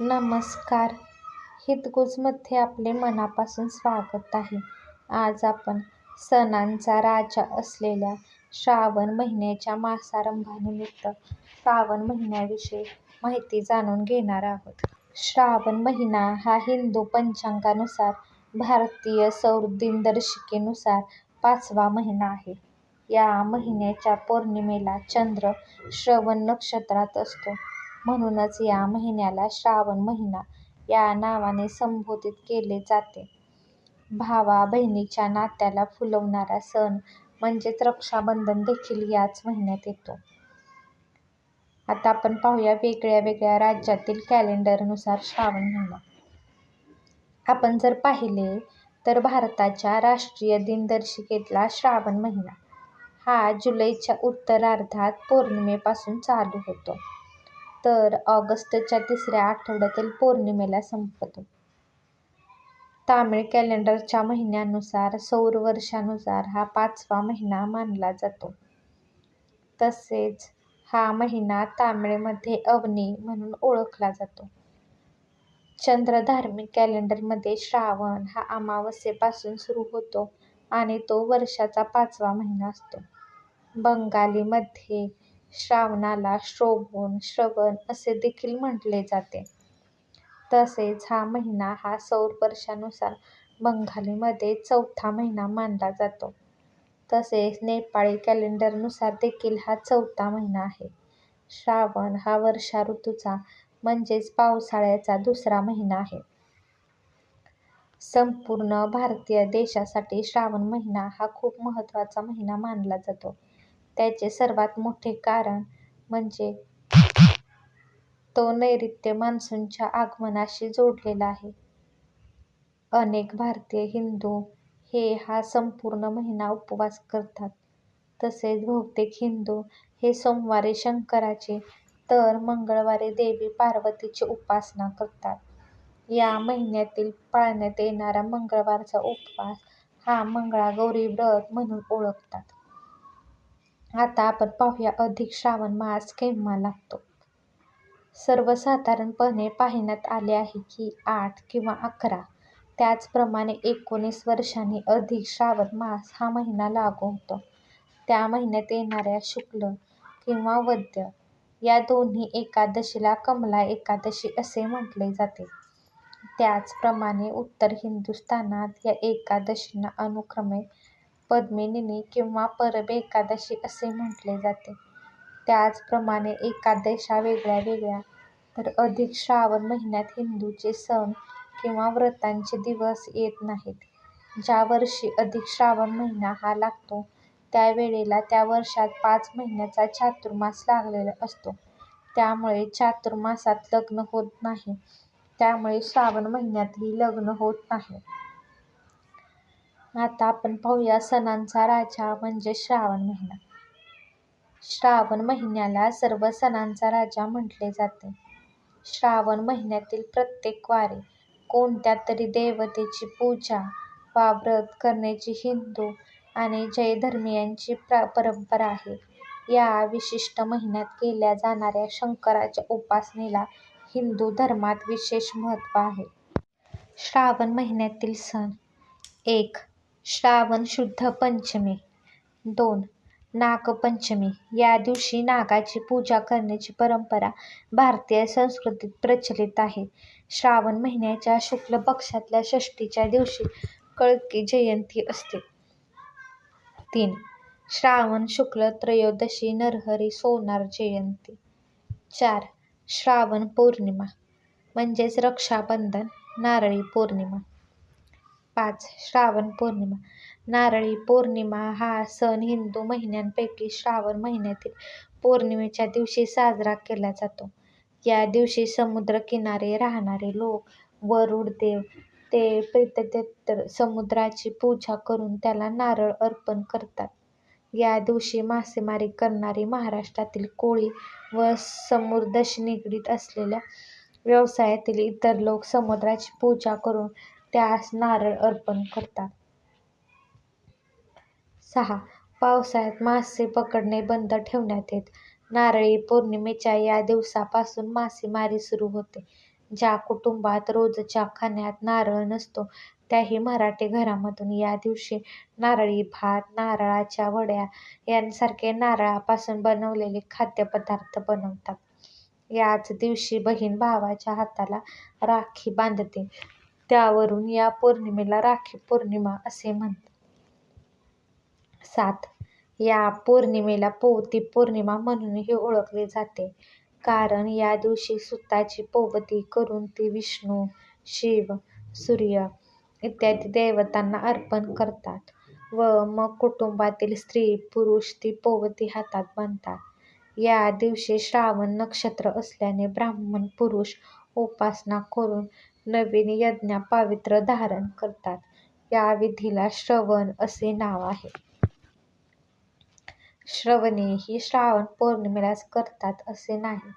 नमस्कार हितगुजमध्ये आपले मनापासून स्वागत आहे. आज आपण सणांचा राजा असलेल्या श्रावण महिन्याच्या मासारंभानिमित्त श्रावण महिन्याविषयी माहिती जाणून घेणार आहोत. श्रावण महिना हा हिंदू पंचांगानुसार भारतीय सौर दिनदर्शिकेनुसार पाचवा महिना आहे. या महिन्याच्या पौर्णिमेला चंद्र श्रवण नक्षत्रात असतो. म्हणूनच या महिन्याला श्रावण महिना या नावाने संबोधित केले जाते. भावा-बहिणीच्या नात्याला फुलवणारा सण म्हणजेच रक्षाबंधन देखील याच महिन्यात येतो. आता आपण पाहूया वेगळ्या वेगळ्या राज्यातील कॅलेंडरनुसार श्रावण महिना. आपण जर पाहिले तर भारताच्या राष्ट्रीय दिनदर्शिकेतला श्रावण महिना हा जुलैच्या उत्तरार्धात पौर्णिमेपासून चालू होतो तर ऑगस्टच्या तिसऱ्या आठवड्यातील पौर्णिमेला संपतो. तामिळ कॅलेंडरच्या महिन्यानुसार सौर वर्षानुसार हा पाचवा महिना मानला जातो. तसेच हा महिना तामिळमध्ये अवनी म्हणून ओळखला जातो. चंद्र धार्मिक कॅलेंडरमध्ये श्रावण हा अमावस्येपासून सुरू होतो आणि तो वर्षाचा पाचवा महिना असतो. बंगालीमध्ये श्रावणाला श्रोभण, श्रवण असे देखील म्हटले जाते. तसेच हा महिना हा सौर वर्षानुसार बंगालीमध्ये चौथा महिना मानला जातो. तसेच नेपाळी कॅलेंडरनुसार देखील हा चौथा महिना आहे. श्रावण हा वर्षा ऋतूचा म्हणजेच पावसाळ्याचा दुसरा महिना आहे. संपूर्ण भारतीय देशासाठी श्रावण महिना हा खूप महत्त्वाचा महिना मानला जातो. त्याचे सर्वात मोठे कारण म्हणजे तो नैऋत्य मान्सूनच्या आगमनाशी जोडलेला आहे. अनेक भारतीय हिंदू हे हा संपूर्ण महिना उपवास करतात. तसेच बहुतेक हिंदू हे सोमवारी शंकराची तर मंगळवारी देवी पार्वतीची उपासना करतात. या महिन्यातील पाळण्यात येणारा मंगळवारचा उपवास हा मंगळागौरी व्रत म्हणून ओळखतात. आता आपण पाहूया अधिक श्रावण मास केव्हा लागतो. सर्वसाधारणपणे पाहण्यात आले आहे की आठ किंवा अकरा, त्याचप्रमाणे एकोणीस वर्षांनी अधिक श्रावण मास हा महिना लागू होतो. त्या महिन्यात येणाऱ्या शुक्ल किंवा वद्य या दोन्ही एकादशीला कमला एकादशी असे म्हटले जाते. त्याचप्रमाणे उत्तर हिंदुस्थानात या एकादशींना अनुक्रमे पद्मिनी किंवा परब एकादशी असे म्हटले जाते. त्याचप्रमाणे एकादशा वेगळ्या वेगळ्या तर अधिक श्रावण महिन्यात हिंदूंचे सण किंवा व्रतांचे दिवस येत नाहीत. ज्या वर्षी अधिक श्रावण महिना हा लागतो त्या वेळेला त्या वर्षात पाच महिन्याचा चातुर्मास लागलेला असतो त्यामुळे चातुर्मासात लग्न होत नाही त्यामुळे श्रावण महिन्यातही लग्न होत नाही. आता आपण पाहूया सणांचा राजा म्हणजे श्रावण महिना. श्रावण महिन्याला सर्व सणांचा राजा म्हटले जाते. श्रावण महिन्यातील प्रत्येक वारी कोणत्या तरी देवतेची पूजा वा व्रत करण्याची हिंदू आणि जैनधर्मीयांची परंपरा आहे. या विशिष्ट महिन्यात केल्या जाणाऱ्या शंकराच्या उपासनेला हिंदू धर्मात विशेष महत्त्व आहे. श्रावण महिन्यातील सण एक श्रावण शुद्ध पंचमी. दोन नागपंचमी. या दिवशी नागाची पूजा करण्याची परंपरा भारतीय संस्कृतीत प्रचलित आहे. श्रावण महिन्याच्या शुक्ल पक्षातल्या षष्ठीच्या दिवशी कळकी जयंती असते. तीन श्रावण शुक्ल त्रयोदशी नरहरी सोनार जयंती. चार श्रावण पौर्णिमा म्हणजेच रक्षाबंधन नारळी पौर्णिमा. पाच श्रावण पौर्णिमा. नारळी पौर्णिमा हा सण हिंदू महिन्यांपैकी श्रावण महिन्यातील पौर्णिमेच्या दिवशी साजरा केला जातो. या दिवशी समुद्रकिनारी राहणारे लोक वरुड देव ते पितृदेवता समुद्राची पूजा करून त्याला नारळ अर्पण करतात. या दिवशी मासेमारी करणारी महाराष्ट्रातील कोळी व समुद्राशी निगडीत असलेल्या व्यवसायातील इतर लोक समुद्राची पूजा करून त्यास नारळ अर्पण करतात. सहा पावसाळ्यात मासे पकडणे बंद ठेवण्यात येते. नारळी पौर्णिमेच्या या दिवसापासून मासेमारी सुरू होते. ज्या कुटुंबात रोजच्या खाण्यात नारळ नसतो त्याही मराठी घरामधून या दिवशी नारळी भात, नारळाच्या वड्या यांसारखे नारळापासून बनवलेले खाद्यपदार्थ बनवतात. याच दिवशी बहीण भावाच्या हाताला राखी बांधते. त्यावरून या पौर्णिमेला राखी पौर्णिमा असे म्हणतात. सात. या पौर्णिमेला पोवती पौर्णिमा म्हणूनही ओळखले जाते. कारण या दिवशी सुताची पोवती करून ती विष्णू, शिव, सूर्य इत्यादी देवतांना अर्पण करतात व मग कुटुंबातील स्त्री पुरुष ती पोवती हातात बांधतात. या दिवशी श्रावण नक्षत्र असल्याने ब्राह्मण पुरुष उपासना करून नवीन यज्ञोपवीत धारण करतात. या विधीला श्रवण असे नाव आहे. श्रवणी ही श्रावण पौर्णिमेलाच करतात असे नाही.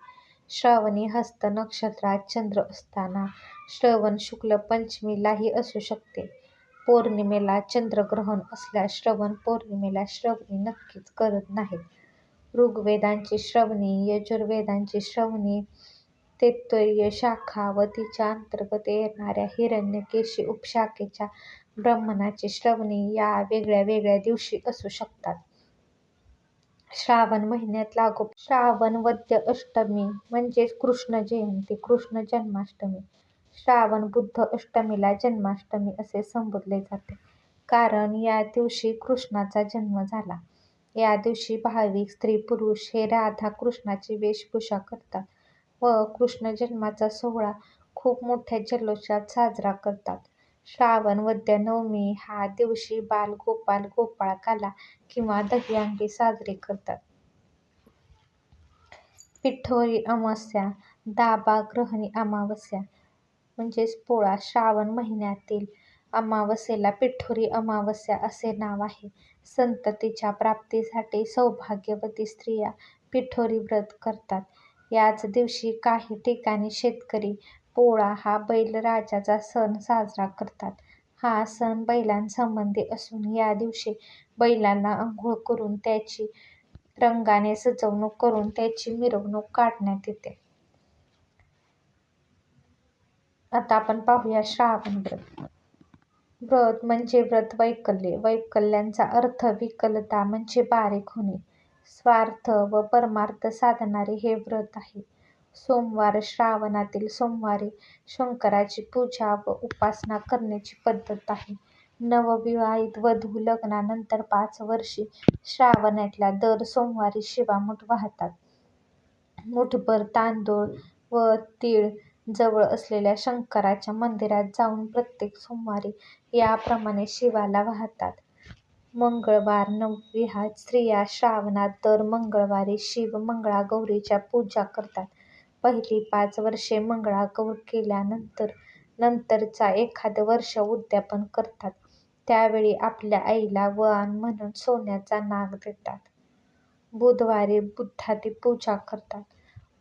श्रावणी हस्त नक्षत्रात चंद्र असताना श्रवण शुक्ल पंचमीलाही असू शकते. पौर्णिमेला चंद्रग्रहण असल्यास श्रवण पौर्णिमेला श्रवणी नक्कीच करत नाहीत. ऋग्वेदांची श्रवणी, यजुर्वेदांची श्रवणी, तैत्तिरीय शाखा व तिच्या अंतर्गत येणाऱ्या हिरण्यकेशी उपशाखेच्या ब्राह्मणाची श्रवणी या वेगळ्या वेगळ्या दिवशी असू शकतात. श्रावण महिन्यात लागोपाठ श्रावण वद्य अष्टमी म्हणजेच कृष्ण जयंती, कृष्ण जन्माष्टमी, श्रावण बुद्ध अष्टमीला जन्माष्टमी असे संबोधले जाते. कारण या दिवशी कृष्णाचा जन्म झाला. या दिवशी भाविक स्त्री-पुरुष हे राधा कृष्णाची वेशभूषा करतात व कृष्ण जन्माचा सोहळा खूप मोठ्या जल्लोषात साजरा करतात. श्रावण वद्य नवमी हा दिवशी बाल गोपाल गोपाळकाला किंवा दहीहंडी साजरी करतात. पिठोरी अमावास्या, दाभाग्रहणी अमावास्या म्हणजेच पोळा श्रावण महिन्यातील अमावास्येला पिठोरी अमावास्या असे नाव आहे. संततीच्या प्राप्तीसाठी सौभाग्यवती स्त्रिया पिठोरी व्रत करतात. याच दिवशी काही ठिकाणी शेतकरी पोळा हा बैलराजाचा सण साजरा करतात. हा सण बैलांसंबंधी असून या दिवशी बैलांना आंघोळ करून त्याची रंगाने सजवणूक करून त्याची मिरवणूक काढण्यात येते. आता आपण पाहूया श्रावण व्रत. व्रत म्हणजे व्रत वैकल्य. वैकल्याचा अर्थ विकलता म्हणजे बारीक होणे. स्वार्थ व परमार्थ साधणारे हे व्रत आहे. सोमवार श्रावणातील सोमवारी शंकराची पूजा व उपासना करण्याची पद्धत आहे. नवविवाहित वधू लग्नानंतर पाच वर्षी श्रावणातल्या दर सोमवारी शिवामूठ वाहतात. मुठभर तांदूळ व तीळ जवळ असलेल्या शंकराच्या मंदिरात जाऊन प्रत्येक सोमवारी याप्रमाणे शिवाला वाहतात. मंगळवार नवविवाहित स्त्रिया श्रावणात दर मंगळवारी शिव मंगळागौरीच्या पूजा करतात. पहिली पाच वर्षे मंगळागौर केल्यानंतर नंतरचा एखादं वर्ष उद्यापन करतात. त्यावेळी आपल्या आईला वळण म्हणून सोन्याचा नाग देतात. बुधवारी बुद्धाची पूजा करतात.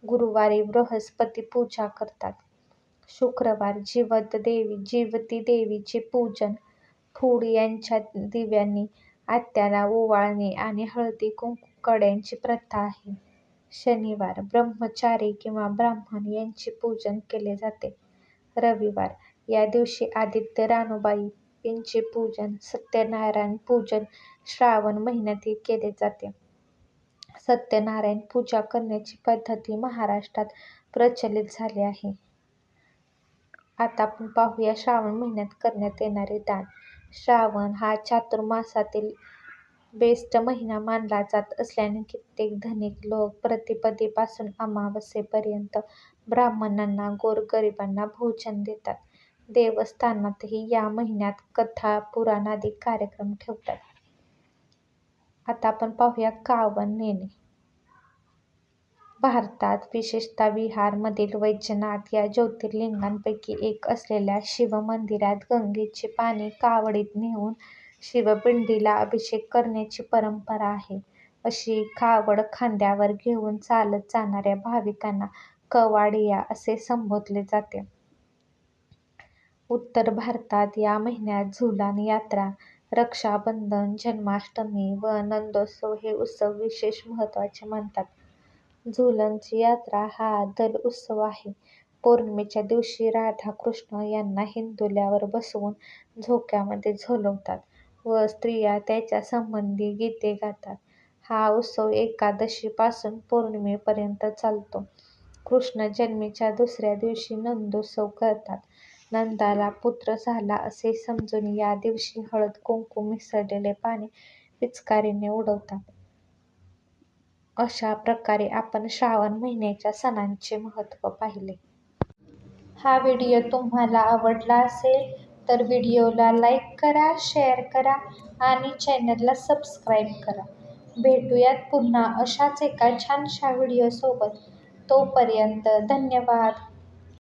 गुरुवारी बृहस्पती पूजा करतात. शुक्रवारी जिवती देवीचे पूजन, फूड यांच्या दिव्यांनी आत्याला ओवाळणे आणि हळदी कुंकू कड्यांची प्रथा आहे. शनिवार ब्रह्मचारी किंवा ब्राह्मण यांचे पूजन केले जाते. रविवार या दिवशी आदित्य रानूबाईंचे पूजन, सत्यनारायण पूजन श्रावण महिन्यातही केले जाते. सत्यनारायण पूजा करण्याची पद्धती महाराष्ट्रात प्रचलित झाली आहे. आता आपण पाहूया श्रावण महिन्यात करण्यात येणारे दान. श्रावण हा चातुर्मासातील बेस्ट महिना मानला जात असल्याने कित्येक धनिक लोक प्रतिपदेपासून अमावास्येपर्यंत ब्राह्मणांना, गोरगरिबांना भोजन देतात. देवस्थानातही या महिन्यात कथा, पुराणादी कार्यक्रम ठेवतात. आता आपण पाहूया कावन नेणे. भारतात विशेषतः बिहारमधील वैजनाथ या ज्योतिर्लिंगांपैकी एक असलेल्या शिवमंदिरात गंगेचे पाणी कावडीत नेऊन शिवपिंडीला अभिषेक करण्याची परंपरा आहे. अशी कावड खांद्यावर घेऊन चालत जाणाऱ्या भाविकांना कवाडिया असे संबोधले जाते. उत्तर भारतात या महिन्यात झुलान यात्रा, रक्षाबंधन, जन्माष्टमी व नंदोत्सव हे उत्सव विशेष महत्त्वाचे मानतात. झुलनची यात्रा हा दल उत्सव आहे. पौर्णिमेच्या दिवशी राधा कृष्ण यांना हिंदोल्यावर बसवून झोक्यामध्ये झोलवतात व स्त्रिया त्याच्यासंबंधी गीते गातात. हा उत्सव एकादशीपासून पौर्णिमेपर्यंत चालतो. कृष्ण जन्मीच्या दुसऱ्या दिवशी नंदोत्सव करतात. नंदाला पुत्र झाला असे समजून या दिवशी हळद कुंकू मिसळलेले पाणी पिचकारीने उडवतात. अशा प्रकारे आपण श्रावण महिन्याच्या सणांचे महत्त्व पाहिले. हा व्हिडिओ तुम्हाला आवडला असेल तर व्हिडिओला लाईक करा, शेअर करा आणि चॅनलला सबस्क्राईब करा. भेटूयात पुन्हा अशाच एका छानशा व्हिडिओसोबत. तोपर्यंत धन्यवाद.